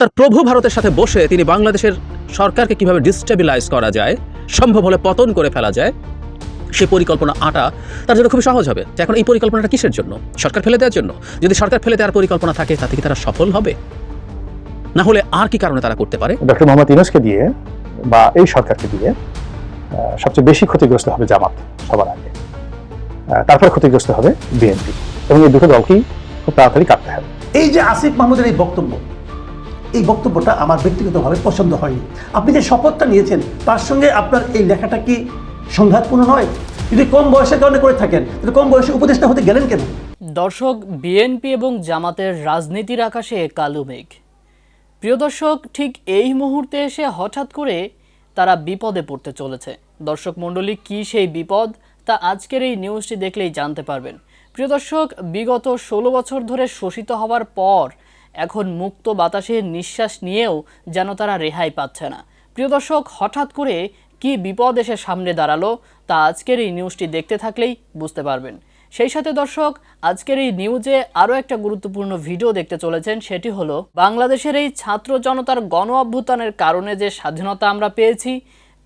তার প্রভু ভারতের সাথে বসে তিনি বাংলাদেশের সরকারকে কীভাবে ডিস্টেবিলাইজ করা যায় সম্ভব হলে পতন করে ফেলা যায় সে পরিকল্পনা আটা তার জন্য খুবই সহজ হবে। এখন এই পরিকল্পনাটা কিসের জন্য? সরকার ফেলে দেওয়ার জন্য? যদি সরকার ফেলে দেওয়ার পরিকল্পনা থাকে তাতে কি তারা সফল হবে? না হলে আর কি কারণে তারা করতে পারে? ডক্টর মোহাম্মদ ইউনুসকে দিয়ে বা এই সরকারকে দিয়ে আহ, সবচেয়ে বেশি ক্ষতিগ্রস্ত হবে জামাত সবার আগে। তারপরে ক্ষতিগ্রস্ত হবে বিএনপি। এবং এই দুটো দলকেই খুব তাড়াতাড়ি কাটতে হবে। এই যে আসিফ মাহমুদের এই বক্তব্য এই বক্তব্যটা আমার ব্যক্তিগতভাবে পছন্দ হয়নি। আপনি যে শপথটা নিয়েছেন, তার সঙ্গে আপনার এই লেখাটা কি সংঘাতপূর্ণ নয়? যদি কম বয়সের কারণে করে থাকেন, তাহলে কম বয়সে উপদেষ্টা হতে গেলেন কেন? দর্শক, বিএনপি এবং জামাতের রাজনীতির আকাশে কালো মেঘ। প্রিয় দর্শক, ঠিক এই মুহূর্তে এসে হঠাৎ করে তারা বিপদে পড়তে চলেছে। দর্শক মণ্ডলী, কি সেই বিপদ? তা আজকের এই নিউজটি দেখলেই জানতে পারবেন। প্রিয় দর্শক, বিগত ষোলো বছর ধরে শোষিত হওয়ার পর এখন মুক্ত বাতাসে নিঃশ্বাস নিয়েও যেন তারা রেহাই পাচ্ছে না। প্রিয় দর্শক, হঠাৎ করে কি বিপদ এসে সামনে দাঁড়াল তা আজকের এই নিউজটি দেখতে থাকলেই বুঝতে পারবেন। সেই সাথে দর্শক, আজকের এই নিউজে আরও একটা গুরুত্বপূর্ণ ভিডিও দেখতে চলেছেন, সেটি হলো বাংলাদেশের এই ছাত্র জনতার গণ অভ্যুত্থানের কারণে যে স্বাধীনতা আমরা পেয়েছি,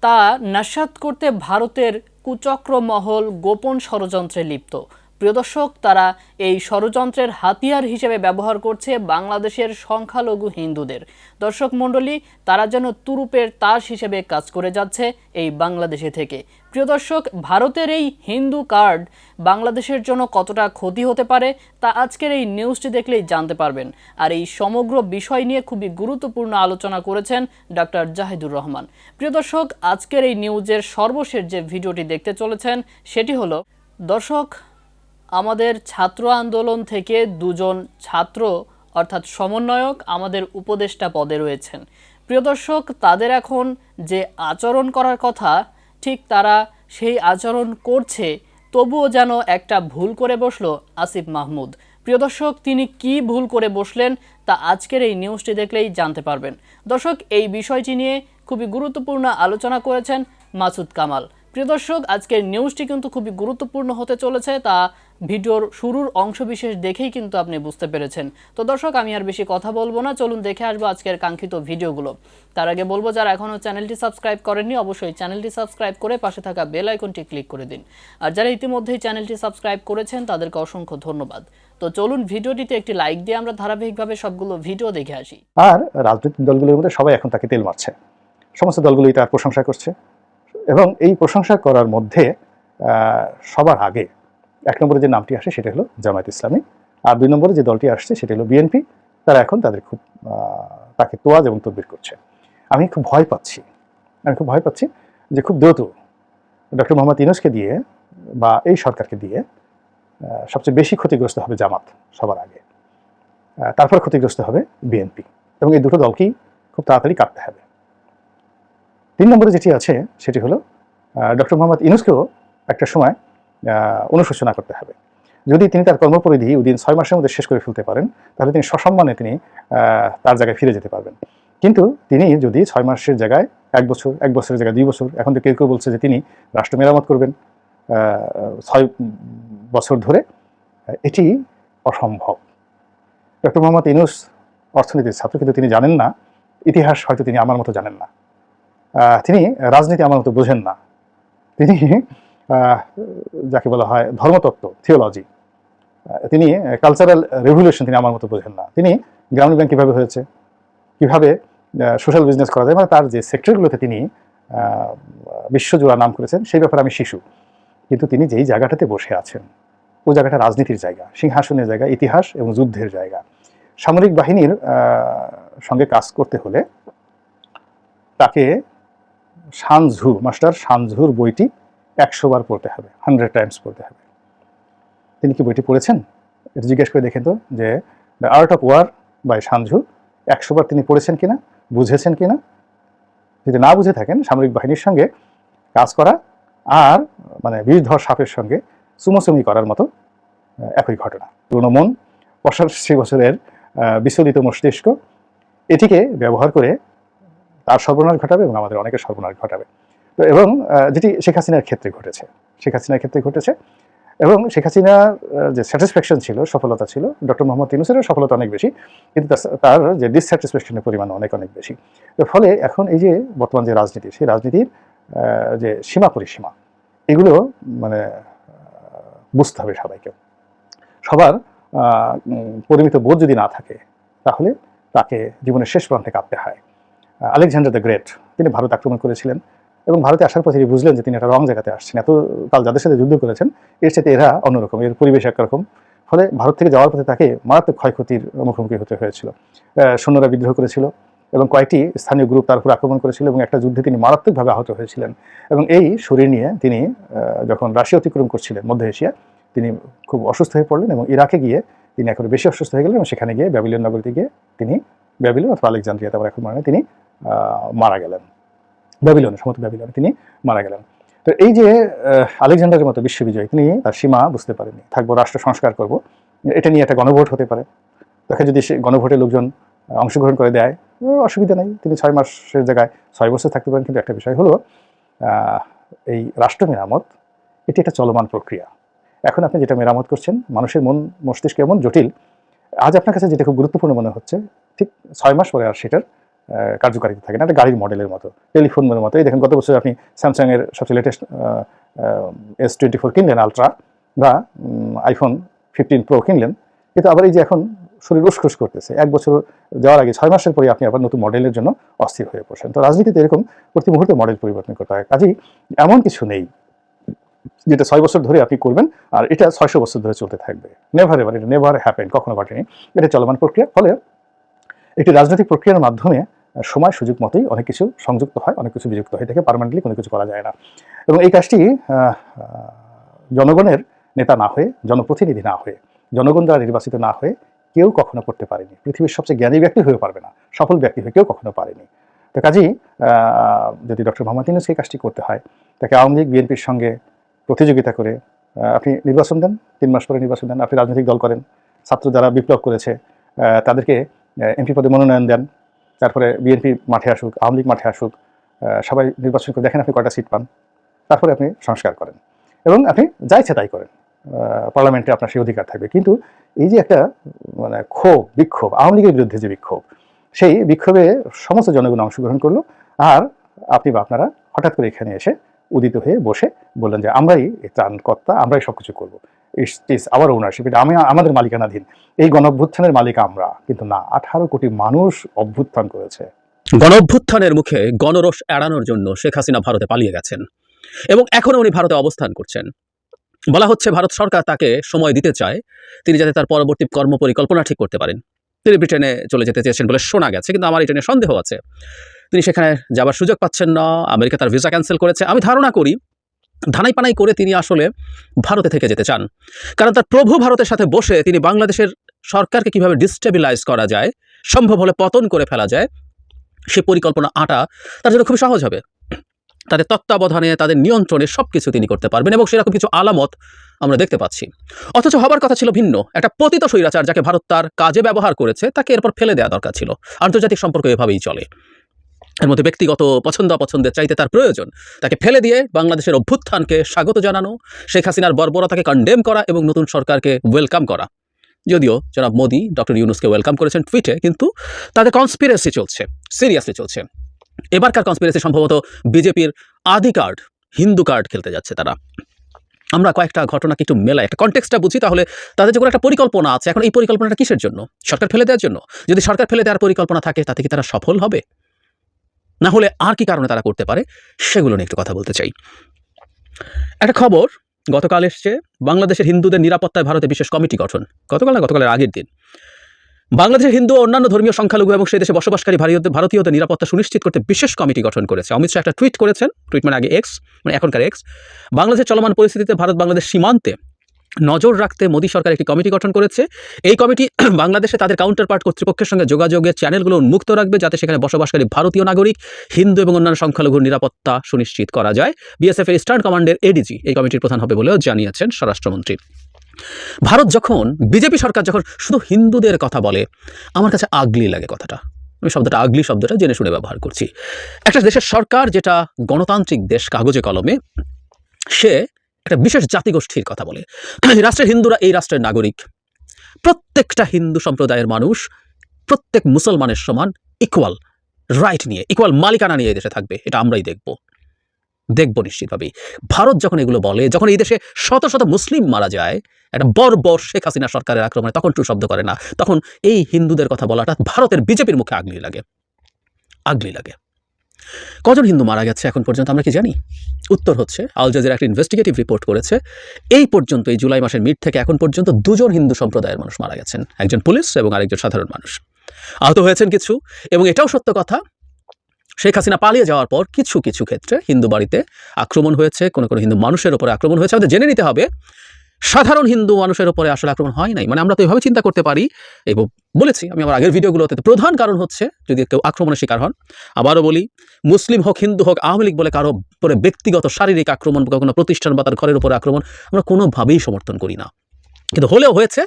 তা নাস্বাত করতে ভারতের কুচক্র মহল গোপন ষড়যন্ত্রে লিপ্ত। প্রিয় দর্শক, তারা এই ষড়যন্ত্রের হাতিয়ার হিসেবে ব্যবহার করছে বাংলাদেশের সংখ্যালঘু হিন্দুদের। দর্শক মণ্ডলী, তারা যেন তুরুপের তাস হিসেবে কাজ করে যাচ্ছে এই বাংলাদেশে থেকে। প্রিয় দর্শক, ভারতের এই হিন্দু কার্ড বাংলাদেশের জন্য কতটা ক্ষতি হতে পারে তা আজকের এই নিউজটি দেখলেই জানতে পারবেন। আর এই সমগ্র বিষয় নিয়ে খুবই গুরুত্বপূর্ণ আলোচনা করেছেন ডক্টর জাহিদুর রহমান। প্রিয় দর্শক, আজকের এই নিউজের সর্বশেষ যে ভিডিওটি দেখতে চলেছেন, সেটি হলো, দর্শক আমাদের ছাত্র আন্দোলন থেকে দুজন ছাত্র, অর্থাৎ সমন্বয়ক, আমাদের উপদেষ্টা পদে রয়েছেন। প্রিয় দর্শক, তাদের এখন যে আচরণ করার কথা, ঠিক তারা সেই আচরণ করছে, তবুও যেন একটা ভুল করে বসল আসিফ মাহমুদ। প্রিয় দর্শক, তিনি কি ভুল করে বসলেন, তা আজকের এই নিউজটি দেখলেই জানতে পারবেন। দর্শক, এই বিষয়টি নিয়ে খুবই গুরুত্বপূর্ণ আলোচনা করেছেন মাসুদ কামাল। প্রিয় দর্শক, আজকের নিউজটি কিন্তু খুবই গুরুত্বপূর্ণ হতে চলেছে, তা ভিডিওর শুরুর অংশবিশেষ দেখেই কিন্তু আপনি বুঝতে পেরেছেন। তো দর্শক, আমি আর বেশি কথা বলব না। চলুন দেখে আসব আজকের কাঙ্ক্ষিত ভিডিওগুলো। তার আগে বলব, যারা এখনও চ্যানেলটি সাবস্ক্রাইব করেননি, অবশ্যই চ্যানেলটি সাবস্ক্রাইব করে পাশে থাকা বেল আইকনটি ক্লিক করে দিন। আর যারা ইতিমধ্যেই চ্যানেলটি সাবস্ক্রাইব করেছেন, তাদেরকে অসংখ্য ধন্যবাদ। তো চলুন ভিডিওটিতে একটি লাইক দিয়ে আমরা ধারাবাহিকভাবে সবগুলো ভিডিও দেখে আসি। আর রাজনৈতিক দলগুলোর মধ্যে সবাই এখন তাকে তেল মারছে। সমস্ত দলগুলোই তার প্রশংসা করছে। এবং এই প্রশংসা করার মধ্যে সবার আগে এক নম্বরে যে নামটি আসে সেটা হলো জামায়াত ইসলামী, আর দুই নম্বরে যে দলটি আসছে সেটা হলো বিএনপি। তারা এখন তাদের খুব তাকে তোয়াজ এবং তদবির করছে। আমি খুব ভয় পাচ্ছি, আমি খুব ভয় পাচ্ছি যে খুব দ্রুত ডক্টর মোহাম্মদ ইউনুসকে দিয়ে বা এই সরকারকে দিয়ে সবচেয়ে বেশি ক্ষতিগ্রস্ত হবে জামাত সবার আগে। তারপর ক্ষতিগ্রস্ত হবে বিএনপি এবং এই দুটো দলকেই খুব তাড়াতাড়ি কাটতে হবে। তিন নম্বরে যেটি আছে সেটি হলো ডক্টর মোহাম্মদ ইউনুসকেও একটা সময় অনুশোচনা করতে হবে। যদি তিনি তার কর্মপরিধি ওদিন ছয় মাসের মধ্যে শেষ করে ফেলতে পারেন, তাহলে তিনি সসম্মানে তিনি তার জায়গায় ফিরে যেতে পারবেন। কিন্তু তিনি যদি ছয় মাসের জায়গায় এক বছর, এক বছরের জায়গায় দুই বছর, এখন তো কেউ কেউ বলছে যে তিনি রাষ্ট্র মেরামত করবেন ছয় বছর ধরে, এটি অসম্ভব। ডক্টর মোহাম্মদ ইনুস অর্থনীতির ছাত্র, কিন্তু তিনি জানেন না, ইতিহাস হয়তো তিনি আমার মতো জানেন না। তিনি রাজনীতি আমার মতো বোঝেন না। তিনি যাকে বলা হয় ধর্মতত্ত্ব থিওলজি তিনি কালচারাল রেভলিউশন তিনি আমার মতো বোঝেন না। তিনি গ্রামীণ ব্যাংক কীভাবে হয়েছে, কীভাবে সোশ্যাল বিজনেস করা যায় মানে তার যে সেক্টরগুলোতে তিনি বিশ্বজোড়া নাম করেছেন, সেই ব্যাপারে আমি শিশু। কিন্তু তিনি যেই জায়গাটাতে বসে আছেন, ওই জায়গাটা রাজনীতির জায়গা, সিংহাসনের জায়গা, ইতিহাস এবং যুদ্ধের জায়গা। সামরিক বাহিনীর সঙ্গে কাজ করতে হলে তাকে সানঝু মাস্টার সানঝুর বইটি একশো বার পড়তে হবে হান্ড্রেড টাইমস পড়তে হবে। তিনি কি বইটি পড়েছেন? এটা জিজ্ঞেস করে দেখেন তো, যে the art of war by Sun Tzu একশো বার তিনি পড়েছেন কিনা, বুঝেছেন কিনা? যদি না বুঝে থাকেন, সামরিক বাহিনীর সঙ্গে কাজ করা আর মানে বিষধর সাপের সঙ্গে চুমোচুমি করার মতো একই ঘটনা। পুরনো মন, পঁচাশি বছরের বিচলিত মস্তিষ্ক, এটিকে ব্যবহার করে তার সর্বনাশ ঘটাবে এবং আমাদের অনেকের সর্বনাশ ঘটাবে। তো এবং যেটি শেখ হাসিনার ক্ষেত্রে ঘটেছে। শেখ হাসিনার ক্ষেত্রে ঘটেছে এবং শেখ হাসিনার যে স্যাটিসফ্যাকশন ছিল, সফলতা ছিল, ডক্টর মোহাম্মদ ইউনুসের সফলতা অনেক বেশি, কিন্তু তার- যে ডিসস্যাটিসফ্যাকশনের পরিমাণ অনেক অনেক বেশি। ফলে এখন এই যে বর্তমান যে রাজনীতি, সেই রাজনীতির যে সীমা পরিসীমা, এগুলো মানে বুঝতে হবে সবাইকে। সবার পরিমিত বোধ যদি না থাকে, তাহলে তাকে জীবনের শেষ প্রান্তে কাঁপতে হয়। আলেকজান্ডার দ্য গ্রেট, তিনি ভারত আক্রমণ করেছিলেন। এবং ভারতে আসার পর তিনি বুঝলেন যে তিনি একটা রং জায়গাতে আসছেন। এত কাল যাদের সাথে যুদ্ধ করেছেন, এর সাথে এরা অন্যরকম, এর পরিবেশ একরকম। ফলে ভারত থেকে যাওয়ার পথে তাকে মারাত্মক ক্ষয়ক্ষতির মুখোমুখি হতে হয়েছিল। সৈন্যরা বিদ্রোহ করেছিল এবং কয়েকটি স্থানীয় গ্রুপ তার উপর আক্রমণ করেছিল এবং একটা যুদ্ধে তিনি মারাত্মকভাবে আহত হয়েছিলেন। এবং এই শরীর নিয়ে তিনি যখন রাশিয়া অতিক্রম করছিলেন মধ্য এশিয়া, তিনি খুব অসুস্থ হয়ে পড়লেন এবং ইরাকে গিয়ে তিনি এখন বেশি অসুস্থ হয়ে গেলেন এবং সেখানে গিয়ে ব্যাবিলিয়ন নগরীতে গিয়ে তিনি ব্যাবিলিয়ন অথবা আলেকজান্দ্রিয়া তারপর এখন মানে তিনি মারা গেলেন। ব্যাবিলনে সমত ব্যাবিলনে তিনি মারা গেলেন। তো এই যে আলেকজান্ডারের মতো বিশ্ববিজয়, তিনি তার সীমা বুঝতে পারেননি। থাকব, রাষ্ট্র সংস্কার করব। এটা নিয়ে একটা গণভোট হতে পারে। তাকে যদি সে গণভোটে লোকজন অংশগ্রহণ করে দেয় অসুবিধা নেই। তিনি ছয় মাসের জায়গায় ছয় বছর থাকতে পারেন। কিন্তু একটা বিষয় হলো এই রাষ্ট্র মেরামত, এটি একটা চলমান প্রক্রিয়া। এখন আপনি যেটা মেরামত করছেন, মানুষের মন, মস্তিষ্ক এমন জটিল। আজ আপনার কাছে যেটা খুব গুরুত্বপূর্ণ মনে হচ্ছে, ঠিক ছয় মাস পরে আর সেটার কার্যকারিতা থাকে না একটা গাড়ির মডেলের মতো টেলিফোনের মতো। এই দেখেন, গত বছর আপনি স্যামসাংয়ের সবচেয়ে লেটেস্ট এস টোয়েন্টি ফোর কিনলেন আলট্রা বা আইফোন ফিফটিন প্রো কিনলেন। কিন্তু আবার এই যে এখন শরীর উসখুস করতেছে, এক বছর যাওয়ার আগে ছয় মাসের পরে আপনি আবার নতুন মডেলের জন্য অস্থির হয়ে পড়ছেন। তো রাজনীতিতে এরকম প্রতি মুহূর্তে মডেল পরিবর্তন করতে হয়। কাজেই এমন কিছু নেই যেটা ছয় বছর ধরে আপনি করবেন, আর এটা ছয়শো বছর ধরে চলতে থাকবে। নেভার এভার এটা নেভার হ্যাপেন কখনো ঘটেনি। এটা চলমান প্রক্রিয়া। ফলে একটি রাজনৈতিক প্রক্রিয়ার মাধ্যমে সময় সুযোগ মতোই অনেক কিছু সংযুক্ত হয়, অনেক কিছু বিযুক্ত হয়। থেকে পারমানেন্টলি কোনো কিছু করা যায় না। এবং এই কাজটি জনগণের নেতা না হয়ে, জনপ্রতিনিধি না হয়ে, জনগণ দ্বারা নির্বাচিত না হয়ে কেউ কখনো করতে পারেনি। পৃথিবীর সবচেয়ে জ্ঞানী ব্যক্তি হয়ে পারবে না, সফল ব্যক্তি হয়ে কেউ কখনো পারেনি। তো কাজেই যদি ডক্টর মোহাম্মদ ইউনুস এই কাজটি করতে হয়, তাকে আওয়ামী লীগ, বিএনপির সঙ্গে প্রতিযোগিতা করে আপনি নির্বাচন দেন, তিন মাস পরে নির্বাচন দেন, আপনি রাজনৈতিক দল করেন, ছাত্র যারা বিপ্লব করেছে তাদেরকে এমপি পদে মনোনয়ন দেন তারপরে বিএনপি মাঠে আসুক, আওয়ামী লীগ মাঠে আসুক সবাই নির্বাচন করে দেখেন আপনি কয়টা সিট পান। তারপরে আপনি সংস্কার করেন। এবং আপনি যা ইচ্ছে তাই করেন। পার্লামেন্টে আপনার সেই অধিকার থাকবে। কিন্তু এই যে একটা মানে ক্ষোভ, বিক্ষোভ, আওয়ামী লীগের বিরুদ্ধে যে বিক্ষোভ, সেই বিক্ষোভে সমস্ত জনগণ অংশগ্রহণ করল। আর আপনি বা আপনারা হঠাৎ করে এখানে এসে উদিত হয়ে বসে বললেন যে, আমরাই এই ত্রাণকর্তা, আমরাই সব কিছু করব। ইস আবার ওনারশিপ এটা আমি, আমাদের মালিকানাধীন। এই গণ অভ্যুত্থানের মালিক আমরা। কিন্তু না, আঠারো কোটি মানুষ অভ্যুত্থান করেছে। গণ অভ্যুত্থানের মুখে গণরস এড়ানোর জন্য শেখ হাসিনা ভারতে পালিয়ে গেছেন। এবং এখনও উনি ভারতে অবস্থান করছেন। বলা হচ্ছে ভারত সরকার তাকে সময় দিতে চায়। তিনি যাতে তার পরবর্তী কর্ম পরিকল্পনা ঠিক করতে পারেন। তিনি ব্রিটেনে চলে যেতে চেয়েছেন বলে শোনা গেছে, কিন্তু আমার এটা নিয়ে সন্দেহ আছে। তিনি সেখানে যাবার সুযোগ পাচ্ছেন না। আমেরিকা তার ভিসা ক্যান্সেল করেছে। আমি ধারণা করি ধানাই পানাই করে তিনি আসলে ভারতে থেকে যেতে চান। কারণ তার প্রভু ভারতের সাথে বসে তিনি বাংলাদেশের সরকারকে কীভাবে ডিস্টেবিলাইজ করা যায়, সম্ভব হলে পতন করে ফেলা যায়, সে পরিকল্পনা আটা তার জন্য খুব সহজ হবে। তাদের তত্ত্বাবধানে, তাদের নিয়ন্ত্রণে সব কিছু তিনি করতে পারবেন এবং সেরকম কিছু আলামত আমরা দেখতে পাচ্ছি। অথচ হবার কথা ছিল ভিন্ন। একটা পতিত স্বৈরাচার যাকে ভারত তার কাজে ব্যবহার করেছে, তাকে এরপর ফেলে দেওয়া দরকার ছিল। আন্তর্জাতিক সম্পর্ক এভাবেই চলে। এর মধ্যে ব্যক্তিগত পছন্দ অপছন্দের চাইতে তার প্রয়োজন। তাকে ফেলে দিয়ে বাংলাদেশের অভ্যুত্থানকে স্বাগত জানানো, শেখ হাসিনার বর্বরতাকে কন্ডেম করা এবং নতুন সরকারকে ওয়েলকাম করা। যদিও জনাব মোদি, ডক্টর ইউনুসকে ওয়েলকাম করেছেন টুইটে, কিন্তু তাদের কনস্পিরেসি চলছে সিরিয়াসলি চলছে। এবারকার কনস্পিরেসি সম্ভবত বিজেপির আদি কার্ড হিন্দু কার্ড খেলতে যাচ্ছে তারা। আমরা কয়েকটা ঘটনাকে একটু মেলাই একটা কনটেক্সটটা বুঝি, তাহলে তাদের যে কোনো একটা পরিকল্পনা আছে, এখন এই পরিকল্পনাটা কিসের জন্য? সরকার ফেলে দেওয়ার জন্য? যদি সরকার ফেলে দেওয়ার পরিকল্পনা থাকে, তাতে কি তারা সফল হবে? না হলে আর কি কারণে তারা করতে পারে, সেগুলো নিয়ে একটু কথা বলতে চাই। একটা খবর, গতকাল এসছে, বাংলাদেশের হিন্দুদের নিরাপত্তায় ভারতে বিশেষ কমিটি গঠন। গতকাল না, গতকালের আগের দিন। বাংলাদেশের হিন্দু ও অন্যান্য ধর্মীয় সংখ্যালঘু এবং সেই দেশে বসবাসকারী ভারতীয়দের ভারতীয়দের নিরাপত্তা সুনিশ্চিত করতে বিশেষ কমিটি গঠন করেছে। অমিত শাহ একটা টুইট করেছেন, টুইট মানে আগে এক্স মানে এখনকার এক্স বাংলাদেশের চলমান পরিস্থিতিতে ভারত বাংলাদেশ সীমান্তে নজর রাখতে মোদী সরকার একটি কমিটি গঠন করেছে। এই কমিটি বাংলাদেশে তাদের কাউন্টার পার্ট কর্তৃপক্ষের সঙ্গে যোগাযোগের চ্যানেলগুলো উন্মুক্ত রাখবে যাতে সেখানে বসবাসকারী ভারতীয় নাগরিক, হিন্দু এবং অন্যান্য সংখ্যালঘুর নিরাপত্তা সুনিশ্চিত করা যায়। বিএসএফ এর ইস্টার্ন কমান্ডের এডিজি এই কমিটির প্রধান হবে বলেও জানিয়েছেন স্বরাষ্ট্রমন্ত্রী। ভারত যখন বিজেপি সরকার যখন শুধু হিন্দুদের কথা বলে, আমার কাছে আগলি লাগে কথাটা। আমি শব্দটা আগলি শব্দটা জেনে শুনে ব্যবহার করছি। একটা দেশের সরকার যেটা গণতান্ত্রিক দেশ কাগজে কলমে, সে একটা বিশেষ জাতিগোষ্ঠীর কথা বলে। রাষ্ট্রের হিন্দুরা, এই রাষ্ট্রের নাগরিক। প্রত্যেকটা হিন্দু সম্প্রদায়ের মানুষ প্রত্যেক মুসলমানের সমান ইকুয়াল রাইট নিয়ে ইকুয়াল মালিকানা নিয়ে দেশে থাকবে। এটা আমরাই দেখব। দেখব নিশ্চিতভাবেই। ভারত যখন এগুলো বলে, যখন এই দেশে শত শত মুসলিম মারা যায়, একটা বর্বর শেখ হাসিনা সরকারের আক্রমণে, তখন টু শব্দ করে না। তখন এই হিন্দুদের কথা বলাটা ভারতের বিজেপির মুখে আগলি লাগে। আগলি লাগে। কজন হিন্দু মারা গেছে এখন পর্যন্ত, আমরা কি জানি? উত্তর হচ্ছে, আল জাজিরা একটা ইনভেস্টিগেটিভ রিপোর্ট করেছে, এই পর্যন্ত এই জুলাই মাসের মিড থেকে এখন পর্যন্ত দুজন হিন্দু সম্প্রদায়ের মানুষ মারা গেছেন, একজন পুলিশ এবং আরেকজন সাধারণ মানুষ। আহত হয়েছেন কিছু এবং এটাও সত্য কথা, শেখ হাসিনা পালিয়ে যাওয়ার পর কিছু কিছু ক্ষেত্রে হিন্দু বাড়িতে আক্রমণ হয়েছে, কোনো কোনো হিন্দু মানুষের ওপরে আক্রমণ হয়েছে, আমাদের জেনে নিতে হবে সাধারণ হিন্দু মানুষের উপরে আসলে আক্রমণ হয় নাই। মানে আমরা তো এভাবে চিন্তা করতে পারি। এবং বলেছি, আমি আমার আগের ভিডিওগুলোতে প্রধান কারণ হচ্ছে যদি কেউ আক্রমণের শিকার হন। আবারও বলি, মুসলিম হোক, হিন্দু হোক, আওয়ামী লীগ বলে কারও উপরে ব্যক্তিগত শারীরিক আক্রমণ বা কোনো প্রতিষ্ঠান বা তার ঘরের উপরে আক্রমণ আমরা কোনোভাবেই সমর্থন করি না। কিন্তু হলেও হয়েছে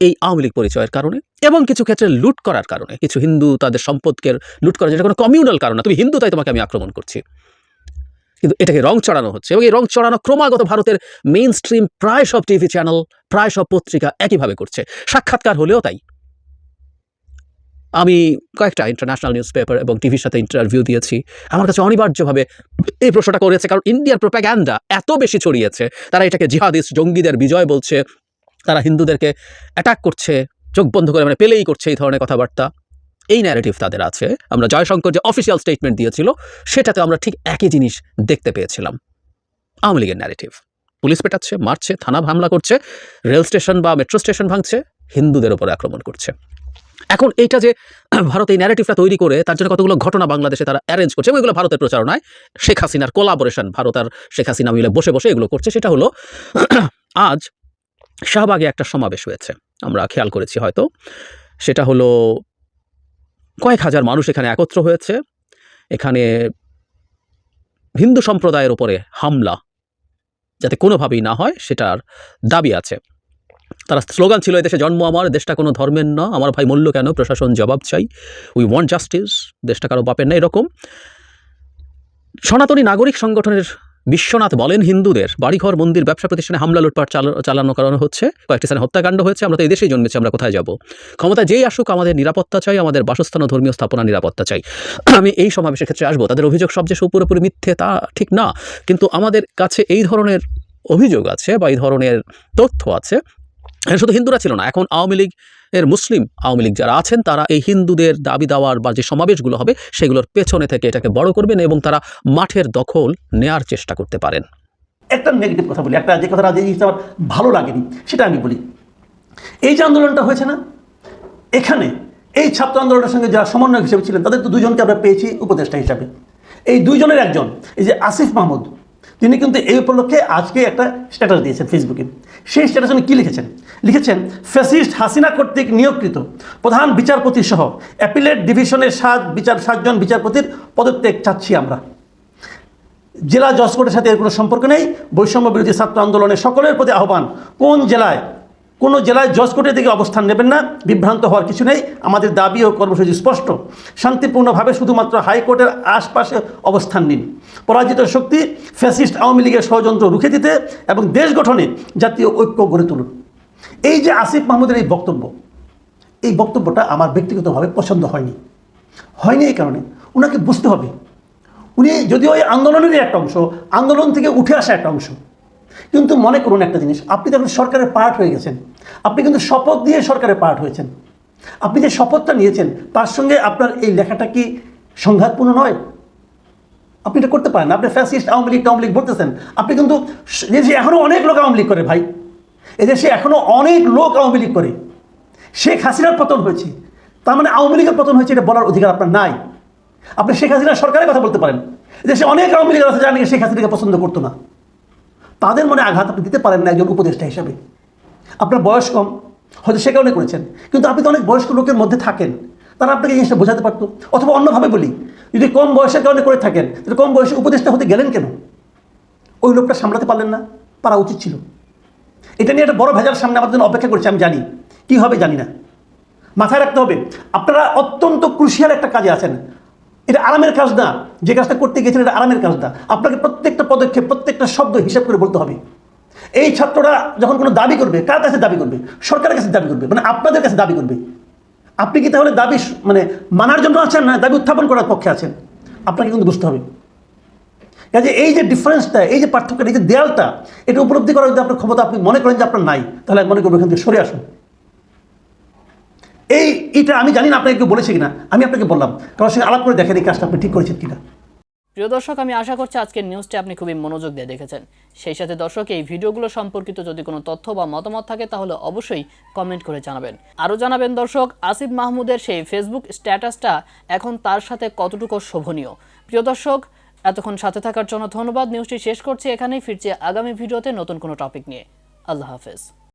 এই আওয়ামী লীগ পরিচয়ের কারণে এবং কিছু ক্ষেত্রে লুট করার কারণে। কিছু হিন্দু তাদের সম্পদকে লুট করা যেটা কোনো কমিউনাল কারণ না। তুমি হিন্দু, তাই তোমাকে আমি আক্রমণ করছি। কিন্তু এটাকে রং চড়ানো হচ্ছে এবং এই রং চড়ানো ক্রমাগত ভারতের মেইন স্ট্রিম প্রায় সব টিভি চ্যানেল প্রায় সব পত্রিকা একইভাবে করছে। সাক্ষাৎকার হলেও তাই। আমি কয়েকটা ইন্টারন্যাশনাল নিউজ পেপার এবং টিভির সাথে ইন্টারভিউ দিয়েছি। আমার কাছে অনিবার্যভাবে এই প্রশ্নটা করেছে, কারণ ইন্ডিয়ার প্রোপাগ্যান্ডা এত বেশি ছড়িয়েছে, তারা এটাকে জিহাদিস্ট জঙ্গিদের বিজয় বলছে, তারা হিন্দুদেরকে অ্যাটাক করছে, চোখ বন্ধ করে মানে পেলেই করছে এই ধরনের কথাবার্তা। এই ন্যারেটিভ তাদের আছে। আমরা জয়শঙ্কর যে অফিসিয়াল স্টেটমেন্ট দিয়েছিল, সেটাতে আমরা ঠিক একই জিনিস দেখতে পেয়েছিলাম। আওয়ামী লীগের ন্যারেটিভ পুলিশ পেটাচ্ছে, মারছে, থানা হামলা করছে, রেল স্টেশন বা মেট্রো স্টেশন ভাঙছে, হিন্দুদের উপরে আক্রমণ করছে। এখন এইটা যে ভারত এই ন্যারেটিভটা তৈরি করে, তার জন্য কতগুলো ঘটনা বাংলাদেশে তারা অ্যারেঞ্জ করছে, এবং এগুলো ভারতের প্রচারণায়, শেখ হাসিনার কোলাবোরেশন ভারত আর শেখ হাসিনা মিলে বসে বসে এগুলো করছে, সেটা হলো আজ শাহবাগে একটা সমাবেশ হয়েছে। আমরা খেয়াল করেছি হয়তো। সেটা হলো কয়েক হাজার মানুষ এখানে একত্র হয়েছে। এখানে হিন্দু সম্প্রদায়ের উপরে হামলা যাতে কোনোভাবেই না হয়, সেটার দাবি আছে। তারা স্লোগান ছিল এদেশে জন্ম আমার, দেশটা কোনো ধর্মের না, আমার ভাই মূল্য কেন? প্রশাসন জবাব চাই। উই ওয়ান্ট জাস্টিস দেশটা কারও বাপের না। এরকম সনাতনী নাগরিক সংগঠনের বিশ্বনাথ বলেন হিন্দুদের। বাড়িঘর, মন্দির, ব্যবসা প্রতিষ্ঠানে হামলা, লুটপাট চালা- চালানো, করানো হচ্ছে। কয়েকটি স্থানে হত্যাকাণ্ড হয়েছে, আমরা তো এই দেশেই জন্মেছি, আমরা কোথায় যাব? ক্ষমতা যেই আসুক, আমাদের নিরাপত্তা চাই, আমাদের বাসস্থান ও ধর্মীয় স্থাপনা নিরাপত্তা চাই। আমি এই সমাবেশের ক্ষেত্রে আসব। তাদের অভিযোগ সব যে পুরোপুরি মিথ্যে, তা ঠিক না। কিন্তু আমাদের কাছে এই ধরনের অভিযোগ আছে বা এই ধরনের তথ্য আছে। শুধু হিন্দুরা ছিল না, এখন আওয়ামী লীগ এর মুসলিম আওয়ামী লীগ যারা আছেন, তারা এই হিন্দুদের দাবি দাওয়ার বা যে সমাবেশগুলো হবে, সেগুলোর পেছনে থেকে এটাকে বড় করবেন এবং তারা মাঠের দখল নেয়ার চেষ্টা করতে পারেন। একটা নেগেটিভ কথা বলি, একটা যে কথাটা যে আমার ভালো লাগেনি, সেটা আমি বলি। এই যে আন্দোলনটা হয়েছে না, এখানে এই ছাত্র আন্দোলনের সঙ্গে যারা সমন্বয়ক হিসেবে ছিলেন, তাদের তো দুজনকে আমরা পেয়েছি উপদেষ্টা হিসাবে। এই দুইজনের একজন, এই যে আসিফ মাহমুদ তিনি কিন্তু এই উপলক্ষে আজকে একটা স্ট্যাটাস দিয়েছেন ফেসবুকে সেই স্ট্যাটাস উনি কী লিখেছেন? লিখেছেন ফেসিস্ট হাসিনা কর্তৃক নিয়োগকৃত প্রধান বিচারপতি সহ অ্যাপিলেট ডিভিশনের সাত বিচার সাতজন বিচারপতির পদত্যাগ চাচ্ছি আমরা। জেলা জজ কোর্টের সাথে এর কোনো সম্পর্ক নেই। বৈষম্য বিরোধী ছাত্র আন্দোলনের সকলের প্রতি আহ্বান, কোন জেলায় কোনো জেলায় জজ কোর্টের দিকে অবস্থান নেবেন না, বিভ্রান্ত হওয়ার কিছু নেই। আমাদের দাবি ও কর্মসূচি স্পষ্ট। শান্তিপূর্ণভাবে শুধুমাত্র হাইকোর্টের আশপাশে অবস্থান নিন। পরাজিত শক্তি ফ্যাসিস্ট আওয়ামী লীগের ষড়যন্ত্র রুখে দিতে এবং দেশ গঠনে জাতীয় ঐক্য গড়ে তুলুন। এই যে আসিফ মাহমুদের এই বক্তব্য, এই বক্তব্যটা আমার ব্যক্তিগতভাবে পছন্দ হয়নি। হয়নি এই কারণে। ওনাকে বুঝতে হবে। উনি যদিও এই আন্দোলনেরই একটা অংশ, আন্দোলন থেকে উঠে আসা একটা অংশ কিন্তু মনে করুন একটা জিনিস, আপনি যখন সরকারের পার্ট হয়ে গেছেন। আপনি কিন্তু শপথ দিয়ে সরকারের পার্ট হয়েছেন। আপনি যে শপথটা নিয়েছেন, তার সঙ্গে আপনার এই লেখাটা কি সংঘাতপূর্ণ নয়? আপনি এটা করতে পারেন আপনি fascist Awami League Awami League বলতেছেন। আপনি কিন্তু যে এখনও অনেক লোক আওয়ামী লীগ করে ভাই। এদেশে এখনও অনেক লোক আওয়ামী লীগ করে। শেখ হাসিনার পতন হয়েছে। তার মানে আওয়ামী লীগের পতন হয়েছে, এটা বলার অধিকার আপনার নাই। আপনি শেখ হাসিনার সরকারের কথা বলতে পারেন। দেশে অনেক আওয়ামী লীগ আছে যারা শেখ হাসিনাকে পছন্দ করতো না। তাদের মনে আঘাত আপনি দিতে পারেন না একজন উপদেষ্টা হিসাবে। আপনার বয়স কম, হয়তো সে কারণে করেছেন। কিন্তু আপনি তো অনেক বয়স্ক লোকের মধ্যে থাকেন। তারা আপনাকে জিনিসটা বোঝাতে পারতো। অথবা অন্যভাবে বলি, যদি কম বয়সের কারণে করে থাকেন, তাহলে কম বয়সে উপদেষ্টা হতে গেলেন কেন? ওই লোকটা সামলাতে পারলেন না, পারা উচিত ছিল। এটা নিয়ে একটা বড় ভেজাল সামনে আমাদের জন্য অপেক্ষা করছে, আমি জানি। কী হবে জানি না। মাথায় রাখতে হবে, আপনারা অত্যন্ত ক্রুশিয়াল একটা কাজে আছেন। এটা আরামের কাজ না যে কাজটা করতে গেছেন এটা আরামের কাজ না আপনাকে প্রত্যেকটা পদক্ষেপ, প্রত্যেকটা শব্দ হিসাব করে বলতে হবে। এই ছাত্ররা যখন কোনো দাবি করবে, কার কাছে দাবি করবে? সরকারের কাছে দাবি করবে মানে আপনাদের কাছে দাবি করবে। আপনি কি তাহলে দাবি মানে মানার জন্য আছেন না দাবি উত্থাপন করার পক্ষে আছেন? আপনাকে কিন্তু বুঝতে হবে। কাজে এই যে ডিফারেন্সটা এই যে পার্থক্যটা, এই যে দেয়ালটা, এটা উপলব্ধি করার যদি আপনার ক্ষমতা আপনি মনে করেন যে আপনার নাই, তাহলে মনে করব এখান থেকে সরে আসুন। এই এটা আমি জানি না আপনাকে বলেছে কিনা, আমি আপনাকে বললাম। কারোর সঙ্গে আলাপ করে দেখেন এই কাজটা আপনি ঠিক করেছেন কিনা। প্রিয় দর্শক, আমি আশা করছি আজকের নিউজটি আপনি খুবই মনোযোগ দিয়ে দেখেছেন। সেই সাথে দর্শক, এই ভিডিওগুলো সম্পর্কিত যদি কোনো তথ্য বা মতামত থাকে, তাহলে অবশ্যই কমেন্ট করে জানাবেন। আরও জানাবেন দর্শক, আসিফ মাহমুদের সেই ফেসবুক স্ট্যাটাসটা এখন তার সাথে কতটুকু শোভনীয়? প্রিয় দর্শক, এতক্ষণ সাথে থাকার জন্য ধন্যবাদ। নিউজটি শেষ করছি এখানেই, ফিরছি আগামী ভিডিওতে নতুন কোনো টপিক নিয়ে। আল্লাহ হাফেজ।